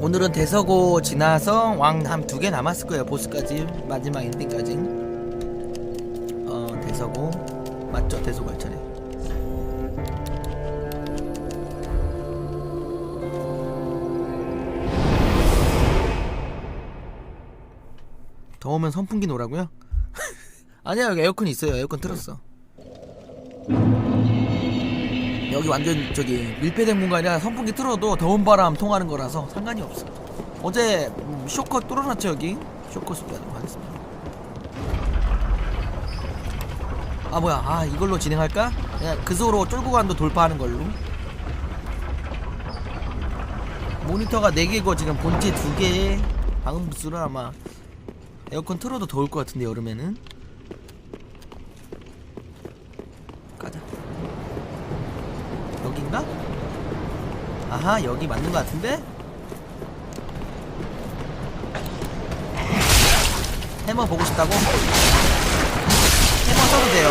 오늘은 대서고 지나서 왕 한 두 개 남았을 거예요. 보스까지 마지막 엔딩까지. 어 대서고. 맞죠? 대서고 할 차례. 더우면 선풍기 놓으라고요? 아니야 여기 에어컨 있어요. 에어컨 틀었어 여기 완전 저기 밀폐된 공간이라 선풍기 틀어도 더운 바람 통하는 거라서 상관이 없어. 어제 음, 쇼커 뚫어놨죠 여기? 쇼커 수비하도록 하겠습니다. 아 뭐야? 아 이걸로 진행할까? 그냥 그소로 쫄고간도 돌파하는 걸로. 모니터가 4개고 지금 본체 2개 방음 부스는 아마 에어컨 틀어도 더울 것 같은데 여름에는 가자 여긴가? 아하 여기 맞는 것 같은데? 해머 보고 싶다고? 해머 써도 돼요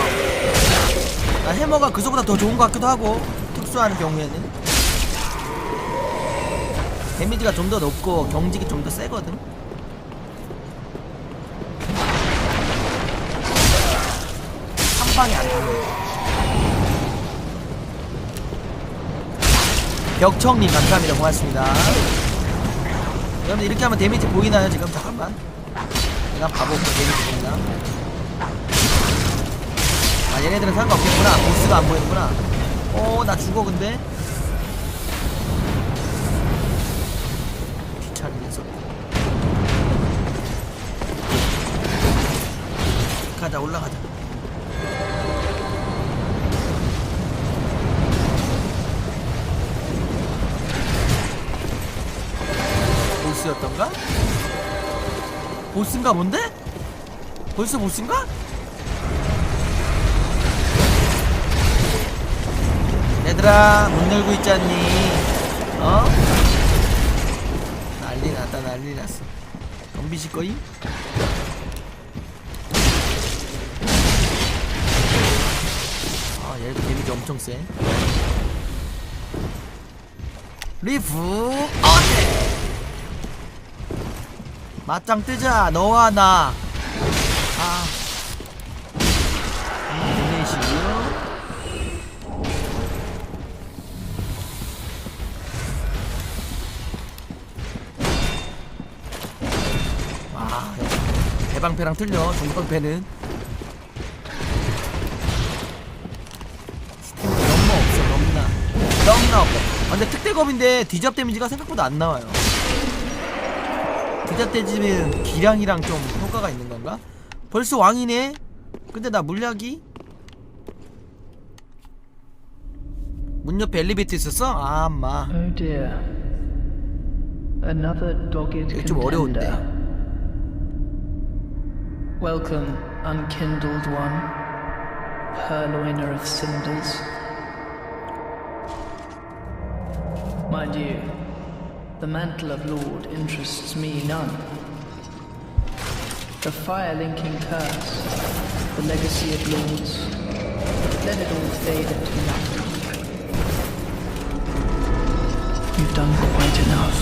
아, 해머가 그소보다 더 좋은 것 같기도 하고 특수한 경우에는 데미지가 좀 더 높고 경직이 좀 더 세거든 벽청님 감사합니다. 고맙습니다. 여러분들 이렇게 하면 데미지 보이나요 지금? 잠깐만. 내가 봐볼게 데미지 보이나? 아 얘네들은 상관없겠구나. 보스가 안 보이는구나. 어 나 죽어 근데? 귀찮은 녀석. 가자 올라가자 보스인가 본데? 벌써 보스인가? 얘들아 문 열고 있잖니 어? 난리 났다 난리 났어 덤비실 거임? 아 얘도 데미지 엄청 세 리프 어때? 맞짱 뜨자 너와 나. 아. 보내시고요 와 역시 대방패랑 틀려 중방패는. 넘나 없어 넘나. 넘나 없어. 아, 근데 특대검인데 디잡 데미지가 생각보다 안 나와요 디잡 데미지는 기량이랑 좀 효과가 있는 건가? 벌써 왕이네? 근데 나 물약이? 문 옆에 엘리베이터 있었어? 아, 마. Oh 이거 좀 어려운데. Welcome, unkindled one, purloiner of cinders. Mind you, the mantle of Lord interests me none. The fire-linking curse, the legacy of lords, let it all fade into nothing. You've done quite enough.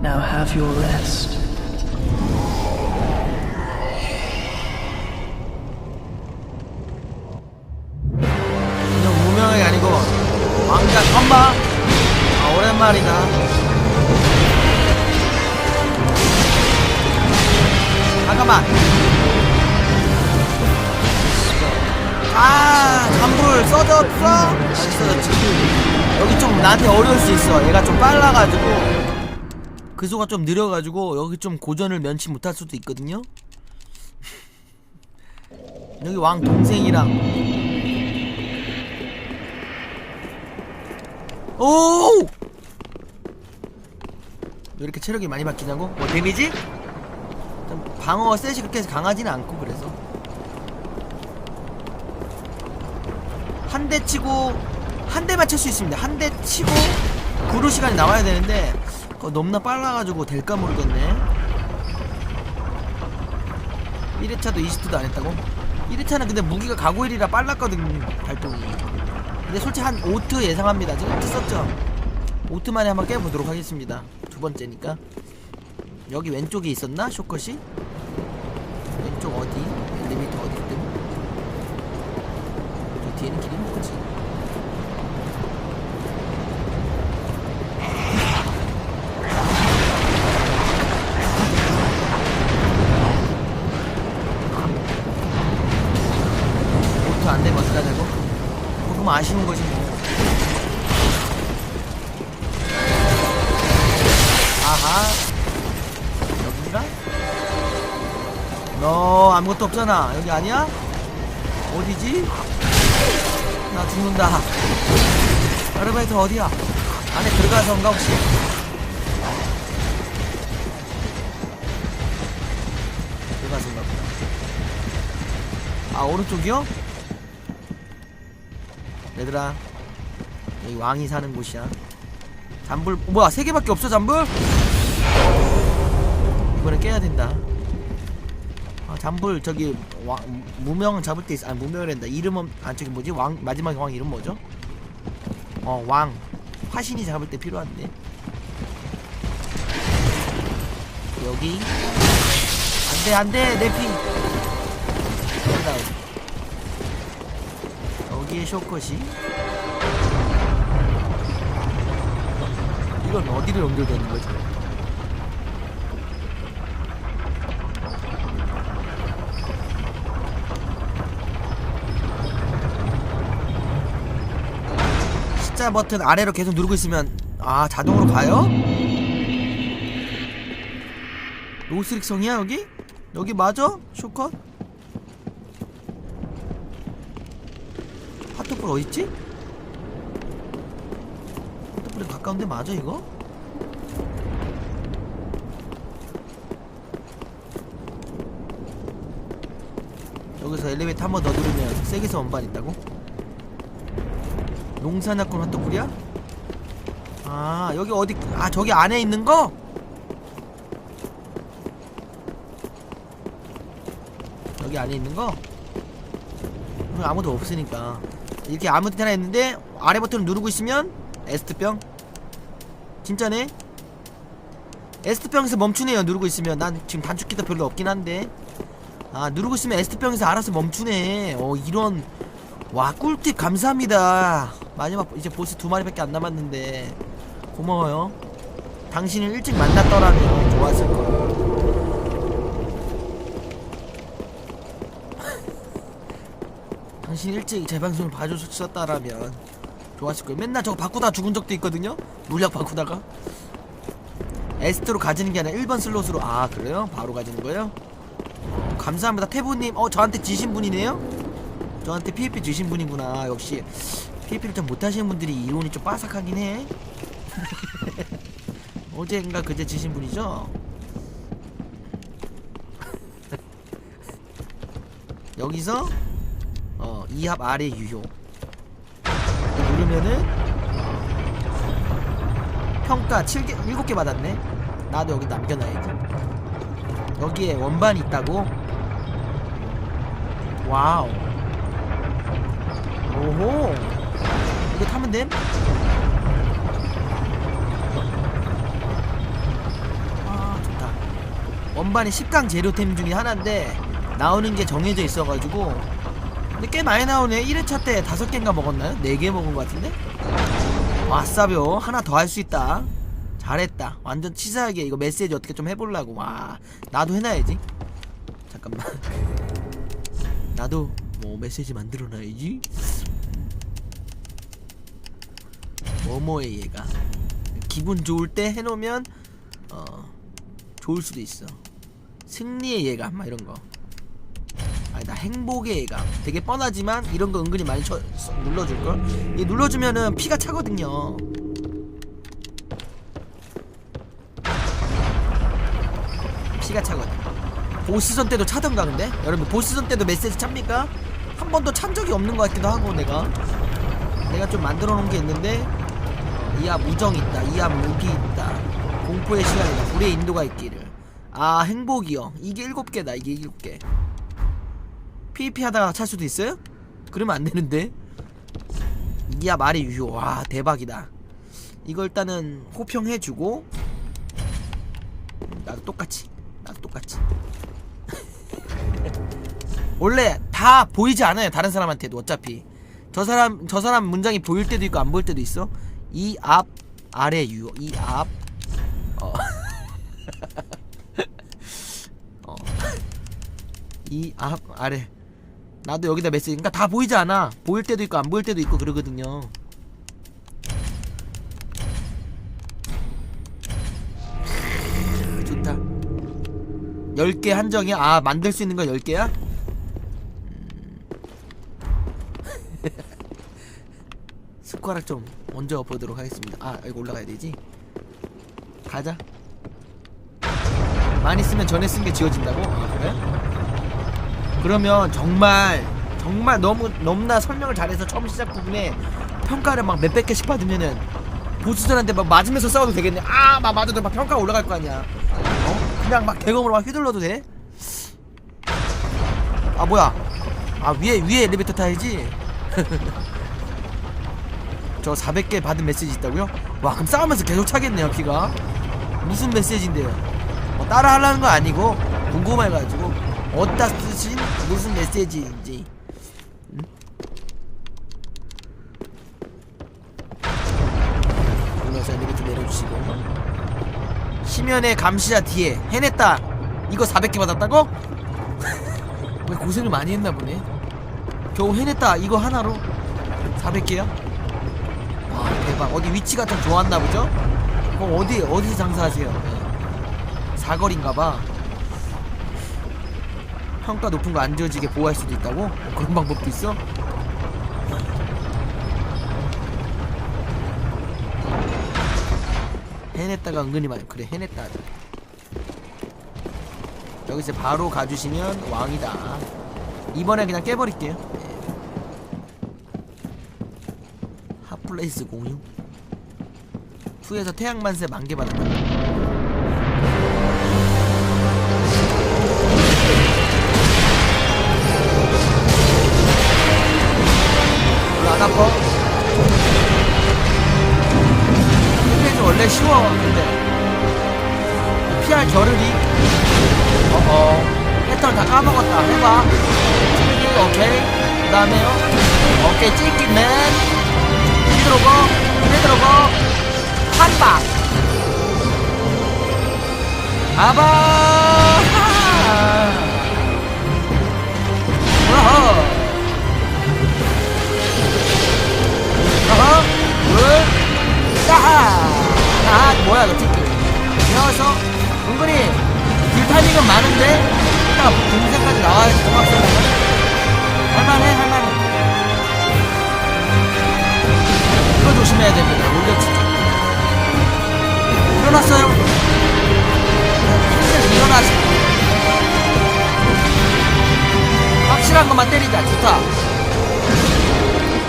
Now have your rest. 아, 오랜만이다. 잠깐만. 아, 잠불 써졌어? 안 써졌지. 여기 좀 나한테 어려울 수 있어. 얘가 좀 빨라가지고. 그소가 좀 느려가지고 여기 좀 고전을 면치 못할 수도 있거든요. 여기 왕 동생이랑 오! 왜 이렇게 체력이 많이 바뀌냐고? 뭐 데미지? 좀 방어 셋이 그렇게 강하지는 않고 그래서 한 대 치고 한 대만 칠 수 있습니다. 한 대 치고 구루 시간이 나와야 되는데 그거 너무나 빨라가지고 될까 모르겠네. 1회차도 20도도 안 했다고? 1회차는 근데 무기가 가고일이라 빨랐거든 발동이 근데 솔직히 한 5트 예상합니다 지금 5트 썼죠 5트만에 한번 깨보도록 하겠습니다 두 번째니까. 여기 왼쪽에 있었나? 쇼컷이? 왼쪽 어디? 엘리베이터 어디 있든. 저 뒤에는 길이 뭐지. 오토 안 되면 어떡하자고? 뭐 그럼 아쉬운 거지 뭐. 아하. 여긴가? 너 아무것도 없잖아. 여기 아니야? 어디지? 나 죽는다. 아르바이트 어디야? 안에 들어가서인가 혹시? 들어가서인가 보다. 아 오른쪽이요? 얘들아 여기 왕이 사는 곳이야 잠불 어, 뭐야 세 개밖에 없어 잠불? 이번엔 깨야 된다. 아 잠불 저기 왕 무명 잡을 때 있어 아니 무명이란다. 이름은 아 저기 뭐지? 왕 마지막 왕 이름 뭐죠? 어 왕. 화신이 잡을 때 필요한데. 여기. 안돼 안돼 내피 여기다 여기에 쇼컷이 이건 어디로 연결되는 거지? 숫자 버튼 아래로 계속 누르고 있으면 아 자동으로 가요? 로스릭성이야 여기? 여기 맞아? 쇼컷? 핫도플 어딨지? 핫도플이 가까운데 맞아 이거? 여기서 엘리베이터 한 번 더 누르면 세계서 원반 있다고? 농사나꾼 핫도플이야? 아 여기 어디 아 저기 안에 있는 거? 여기 안에 있는 거? 아무도 없으니까 이렇게 아무 데나 있는데 아래 버튼을 누르고 있으면 에스트병 진짜네? 에스트병에서 멈추네요 누르고 있으면. 난 지금 단축키도 별로 없긴 한데. 아 누르고 있으면 에스트병에서 알아서 멈추네. 어 이런. 와 꿀팁 감사합니다. 마지막 이제 보스 두 마리밖에 안 남았는데. 고마워요. 당신을 일찍 만났더라면 좋았을 거야 당신 일찍 제 방송을 봐주셨다라면 좋았을 거예요. 맨날 저거 바꾸다 죽은 적도 있거든요. 물약 바꾸다가 에스트로 가지는 게 아니라 1번 슬롯으로 아 그래요? 바로 가지는 거예요? 어, 감사합니다. 태보님 어 저한테 지신 분이네요? 저한테 PVP 주신 분이구나. 역시 PVP를 좀 못하시는 분들이 이론이 좀 빠삭하긴 해. 어제인가 그제 지신 분이죠? 여기서 어, 2합 아래 유효. 누르면은 평가 7개, 7개 받았네. 나도 여기 남겨놔야지. 여기에 원반이 있다고? 와우. 오호. 이거 타면 됨? 아, 좋다. 원반이 10강 재료템 중에 하나인데 나오는 게 정해져 있어가지고 근데 꽤 많이 나오네. 1회차 때 5개인가 먹었나요? 4개 먹은 것 같은데? 와싸벼 하나 더 할 수 있다. 잘했다. 완전 치사하게 이거 메시지 어떻게 좀 해보려고. 와 나도 해놔야지. 잠깐만. 나도 뭐 메시지 만들어놔야지. 뭐뭐의 얘가. 기분 좋을 때 해놓으면 어 좋을 수도 있어. 승리의 예감 막 이런 거 아니다 행복의 예감. 되게 뻔하지만 이런 거 은근히 많이 쳐, 눌러줄걸? 이 눌러주면은 피가 차거든요. 피가 차거든. 보스전 때도 차던가 근데? 여러분 보스전 때도 메시지 찹니까? 한 번도 찬 적이 없는 것 같기도 하고 내가. 내가 좀 만들어 놓은 게 있는데 어, 이하 무정 있다 이하 무기 있다. 공포의 시간이다. 불의 인도가 있기를. 아 행복이요. 이게 일곱 개다 이게 일곱 개 PVP 하다가 찰 수도 있어요? 그러면 안 되는데. 이야 말이 유효 와 대박이다. 이거 일단은 호평해주고. 똑같이 나도 똑같이. 원래 다 보이지 않아요 다른 사람한테도 어차피. 저 사람 저 사람 문장이 보일 때도 있고 안 보일 때도 있어. 이 앞 아래 유 이 앞. 어. 어. 이 앞 아래 나도 여기다 메시지 그러니까 다 보이지 않아 보일 때도 있고 안 보일 때도 있고 그러거든요 좋다 10개 한정이야? 아 만들 수 있는 거 10개야? 숟가락 좀 얹어 보도록 하겠습니다 아 이거 올라가야 되지 가자 많이 쓰면 전에 쓴 게 지워진다고? 아 그래? 그러면 정말 정말 너무 너무나 설명을 잘해서 처음 시작 부분에 평가를 막 몇백 개씩 받으면은 보수들한테 막 맞으면서 싸워도 되겠네. 아 막 맞아도 막 평가 올라갈 거 아니야. 어? 그냥 막 대검으로 막 휘둘러도 돼? 아 뭐야? 아 위에 위에 엘리베이터 타야지. 저 400개 받은 메시지 있다고요? 와 그럼 싸우면서 계속 차겠네요 피가. 무슨 메시지인데요? 뭐 따라 하려는 거 아니고 궁금해가지고 어디다 쓰신 무슨 메시지인지 응? 올라서 엘리베이터 내려주시고 심연의 감시자 뒤에 해냈다 이거 400개 받았다고? 왜 고생을 많이 했나 보네 겨우 해냈다 이거 하나로 400개야? 와 대박 어디 위치가 좀 좋았나 보죠? 그럼 어디 어디서 장사하세요? 네. 사거리인가봐 평가 높은 거 안 지워지게 보호할 수도 있다고? 그런 방법도 있어? 해냈다가 은근히 많이 그래 해냈다. 여기서 바로 가주시면 왕이다 이번에 그냥 깨버릴게요 네. 핫플레이스 공유 2에서 태양만세 만개 받았다 별로 안 아파 페이지 원래 쉬워 근데. 피할 겨를이. 어어 패턴 다 까먹었다. 해봐. 찌르기 오케이. 그 다음에요 오케이 찌기맨. 뒤들어고 뒤들어고 한 방. 아바 둘 따하 아 뭐야 너 찌기 이어서 은근히 딜 타이밍은 많은데 이따 동생까지 나와야지 통합성은 할만해 할만해. 이거 조심해야 됩니다. 올려치 일어났어요. 네, 일어나시고 확실한 것만 때리자. 좋다.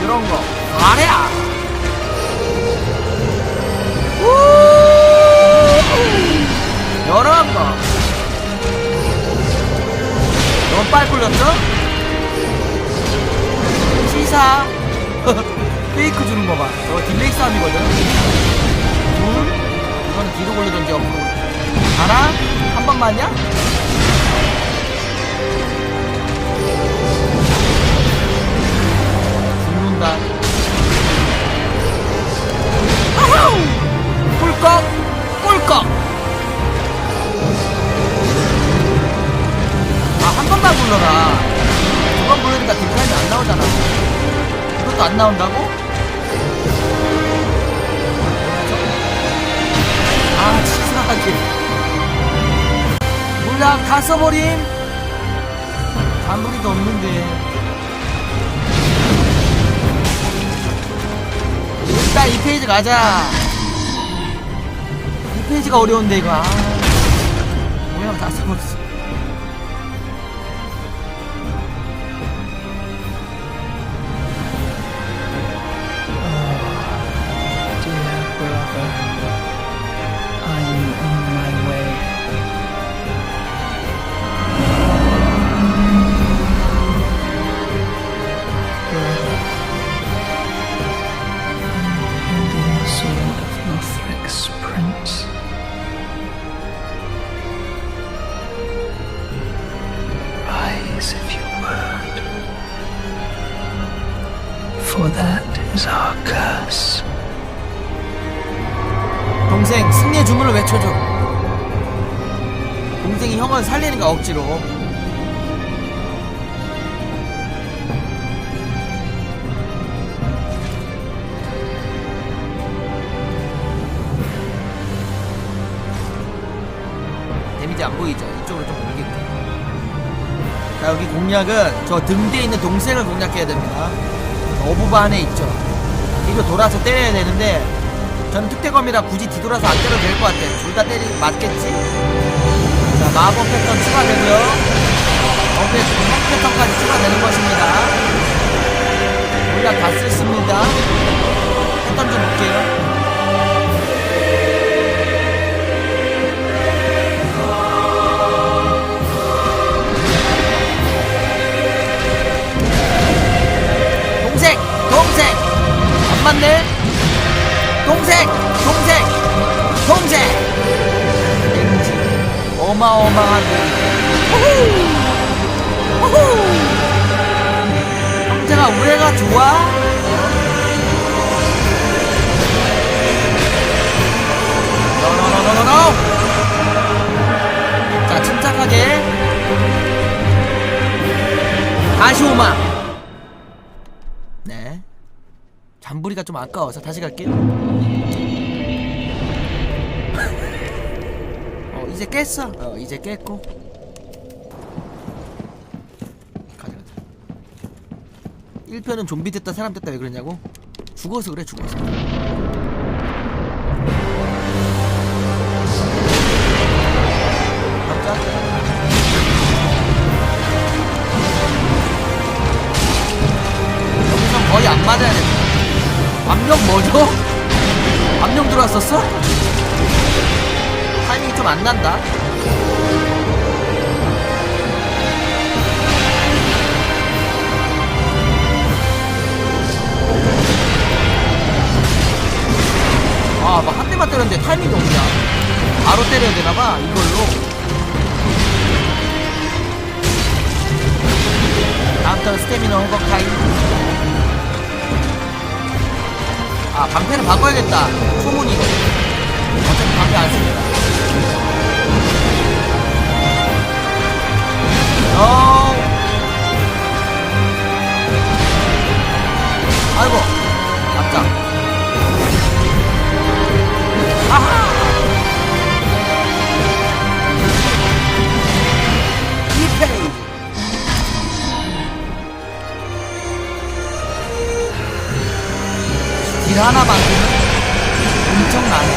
이런 거. 말해야 여러 거 너무 빨리 굴렸죠? 시사. 페이크 주는 거 봐. 저거 딜레이 싸움이거든. 둘. 이거는 뒤로 걸리던지 옆으로 하나? 한 번만이야? 죽는다. 아우 꿀꺽 꿀꺽. 아한 번만 불러라. 두번 부르니까 뒷타임이 안 나오잖아. 이것도 안 나온다고? 아 치사하게. 물약 다 써버림. 단무리도 없는데. 일단 이 페이지 가자 이 페이지가 어려운데 이거. 아 뭐야 다 써버렸어 안 보이죠? 이쪽으로 좀 옮길게요. 자 여기 공략은 저등 뒤에 있는 동생을 공략해야 됩니다. 어부바 안에 있죠. 뒤로 돌아서 때려야 되는데 저는 특대검이라 굳이 뒤돌아서 안 때려도 될 것 같아요. 둘 다 때리 맞겠지? 자 마법 패턴 추가되고요. 어패 패턴까지 추가되는 것입니다. 공략 다 썼습니다. 패턴 좀 볼게요 동생! 안 맞네? 동생! 동생! 동생! 어마어마한 우후! 우후! 형제가 우애가 좋아? 노노노노노노! 자 침착하게 다시 오마 좀 아까워서 다시 갈게요. 어, 이제 깼어. 어, 이제 깼고. 가자, 가자. 1편은 좀비 됐다, 사람 됐다 왜 그러냐고? 죽어서 그래, 죽어서. 여기서 거의 안 맞아야 돼. 압력 뭐죠? 압력 들어왔었어? 타이밍이 좀 안 난다. 아, 막 한 대만 때렸는데 타이밍이 없냐? 바로 때려야 되나봐, 이걸로. 다음부터는 스태미너 회복 타임. 아 방패는 바꿔야겠다. 소문이. 어차피 방패 안 씁니다. 어. 아이고. 깜짝. 아하 길 하나 만들면 엄청나네.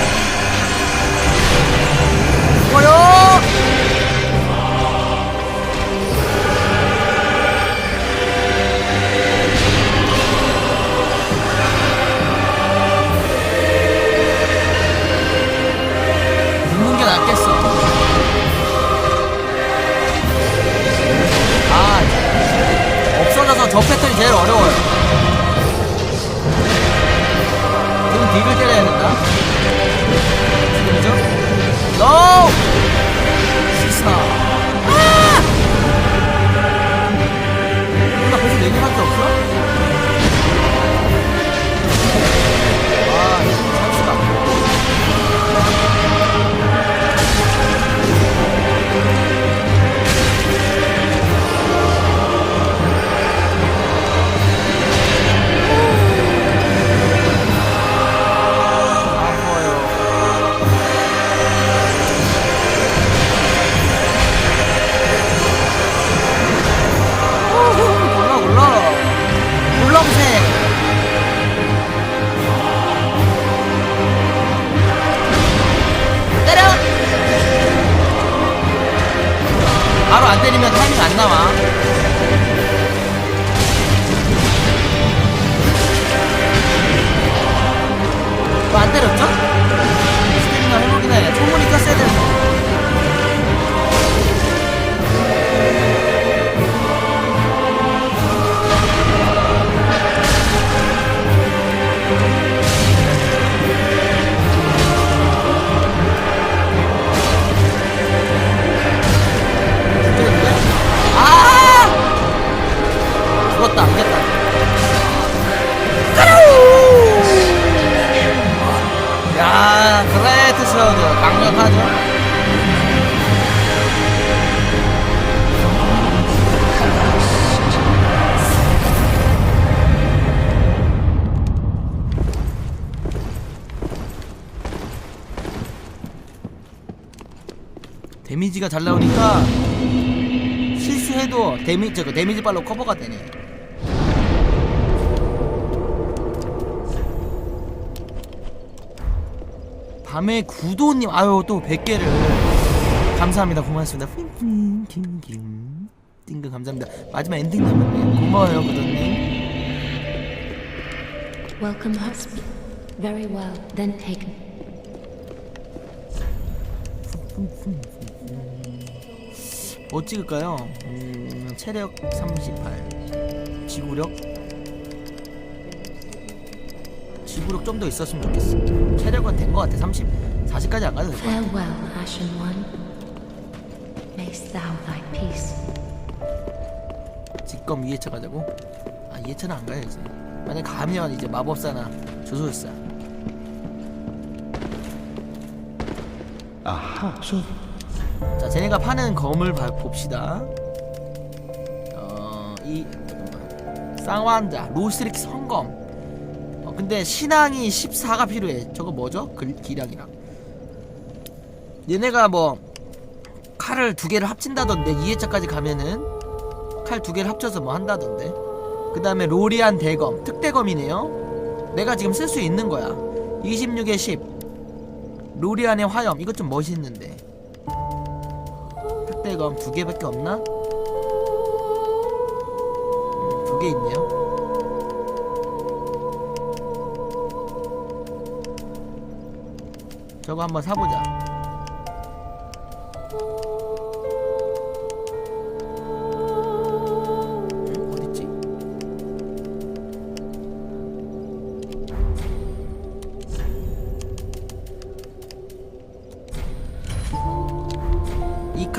뭐요? 죽는 게 낫겠어. 아, 없어져서 저 패턴이 제일 어려워요. 등 뒤를 때려야 된다. 지금이죠? NO! 데미, 저거 데미지 발로 커버가 되네. 밤의 구도님 아유 또 100개를. 감사합니다. 고맙습니다. 핑핑핑핑. 띵글 감사합니다. 마지막 엔딩 남았네 고마워요 구도님. Welcome husband. Very well, then taken. 뭐 찍을까요? 음, 체력 38 지구력 지구력 좀 더 있었으면 좋겠어 체력은 된 것 같아 30 40까지 안 가도 될 것 같아 Farewell, Ashen One. Mayst thou thy peace. 직검 2회차 가자고? 아 2회차는 안 가야지 만약 가면 이제 마법사나 조술사 아하. 자 쟤네가 파는 검을 봐, 봅시다. 어이 잠깐만. 쌍왕자 로스트릭 성검. 어, 근데 신앙이 14가 필요해. 저거 뭐죠? 그, 기량이랑. 얘네가 뭐 칼을 두 개를 합친다던데 2회차까지 가면은 칼 두 개를 합쳐서 뭐 한다던데. 그 다음에 로리안 대검 특대검이네요. 내가 지금 쓸 수 있는 거야. 26에 10 로리안의 화염 이것 좀 멋있는데 특대검 두 개밖에 없나? 음, 두개 있네요. 저거 한번 사보자.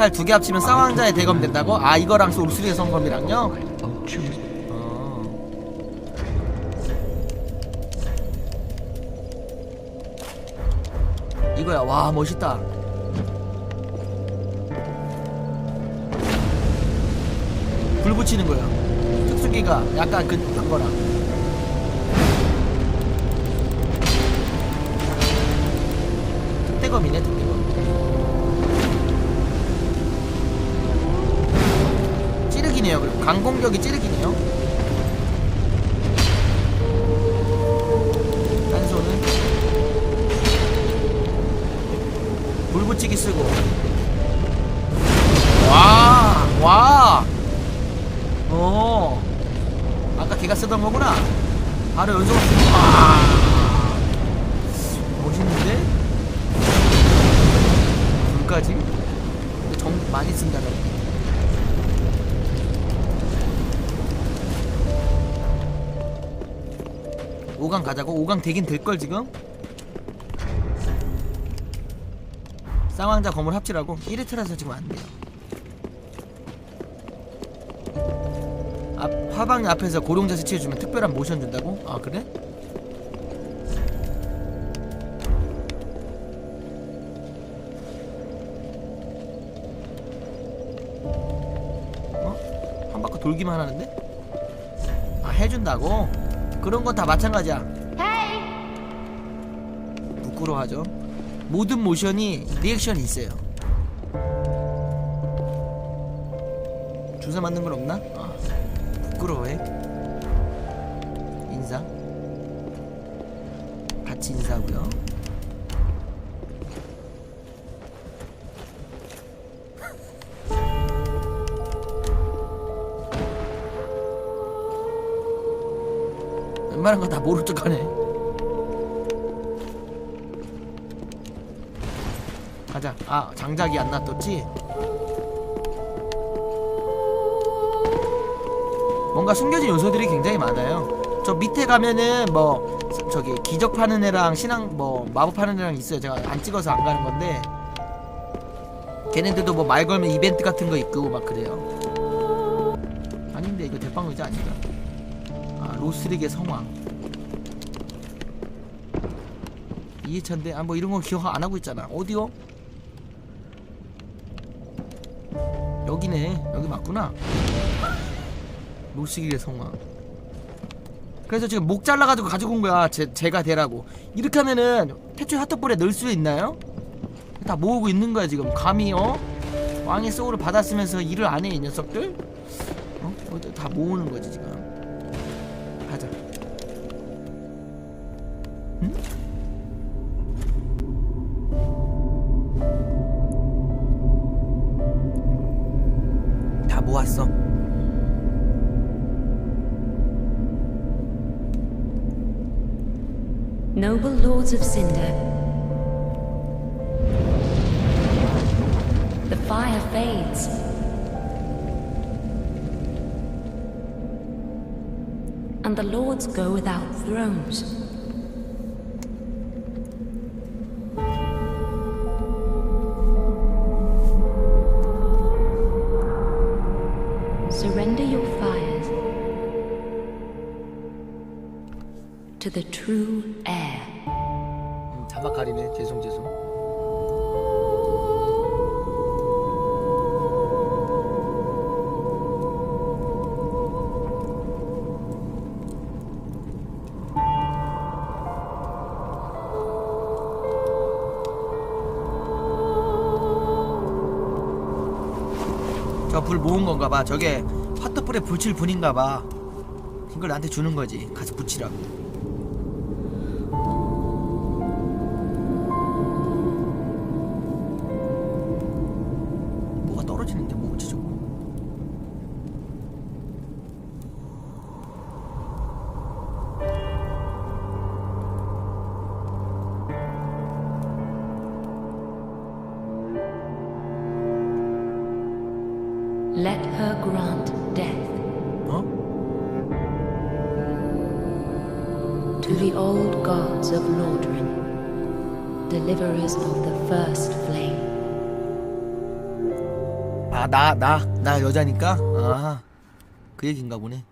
이칼두개 합치면 쌍왕자의 대검 된다고? 아 이거랑 솔수리의 성검이랑요? 어. 이거야 와 멋있다 불 붙이는 거야 특수기가 약간 그 그거랑 특대검이네 특 강공격이 찌르기네요. 딴손은 불붙이기 쓰고 와, 와, 어, 아까 걔가 쓰던 거구나. 바로 연속 5강 가자고? 5강 되긴 될 걸 지금? 쌍왕자 건물 합치라고? 1회차라서 지금 안 돼요 앞, 화방 앞에서 고룡자세 치해주면 특별한 모션 준다고? 아 그래? 어? 한 바퀴 돌기만 하는데? 아 해준다고? 그런 건 다 마찬가지야. 부끄러워하죠. 모든 모션이 리액션이 있어요. 주사 맞는 건 없나? 아, 부끄러워해. 인사. 같이 인사하고요. 웬만한 거 다 모른 척하네. 가자. 아 장작이 안 놔뒀지? 뭔가 숨겨진 요소들이 굉장히 많아요. 저 밑에 가면은 뭐 저기 기적 파는 애랑 신앙 뭐 마법 파는 애랑 있어요. 제가 안 찍어서 안 가는 건데 걔네들도 뭐 말 걸면 이벤트 같은 거 있고 막 그래요. 아닌데 이거 대빵 의자 아닌가? 아 로스릭의 성왕 2회차인데 아 뭐 이런 거 기억 안 하고 있잖아 어디요? 여기네 여기 맞구나 노시길의 성화 그래서 지금 목 잘라가지고 가지고 온 거야 제, 제가 대라고 이렇게 하면은 태초에 핫도볼에 넣을 수 있나요? 다 모으고 있는 거야 지금 감히 어? 왕의 소울을 받았으면서 일을 안 해 이 녀석들? 어? 어, 다 모으는 거지 지금 Of Cinder. The fire fades. And the lords go without thrones. Surrender your fires to the true heir. 음, 자막 가리네. 죄송 죄송. 저 불 모은 건가 봐. 저게 핫도불에 붙일 분인가 봐. 이걸 나한테 주는 거지. 가서 붙이라고 Let her grant death 어? to the old gods of Lordrin, deliverers of the first flame. 아 나 나 나 여자니까 아 그 얘긴가 보네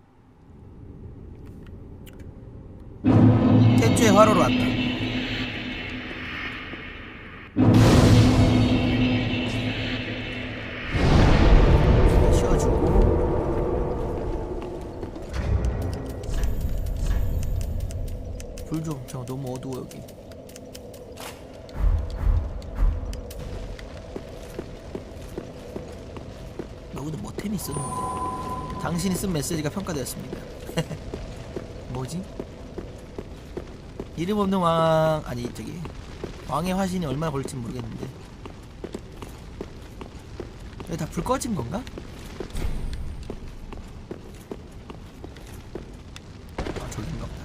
태주의 화로로 왔다 당신이 쓴 메시지가 평가되었습니다 뭐지? 이름 없는 왕 아니 저기 왕의 화신이 얼마나 걸릴지 모르겠는데 여기 다 불 꺼진 건가? 아 저긴가 보다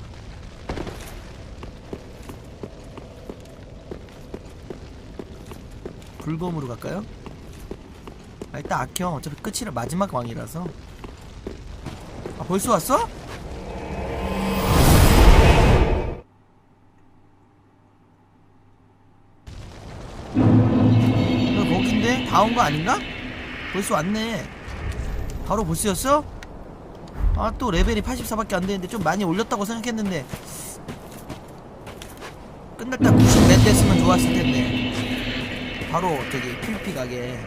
불검으로 갈까요? 아, 일단 악형 어차피 끝이라 마지막 왕이라서 아 벌써 왔어? 이거 거긴데? 다 온 거 아닌가? 벌써 왔네 바로 보스였어? 아 또 레벨이 84밖에 안 되는데 좀 많이 올렸다고 생각했는데 끝날 때 90몇 됐으면 좋았을 텐데 바로 저기 풀피 가게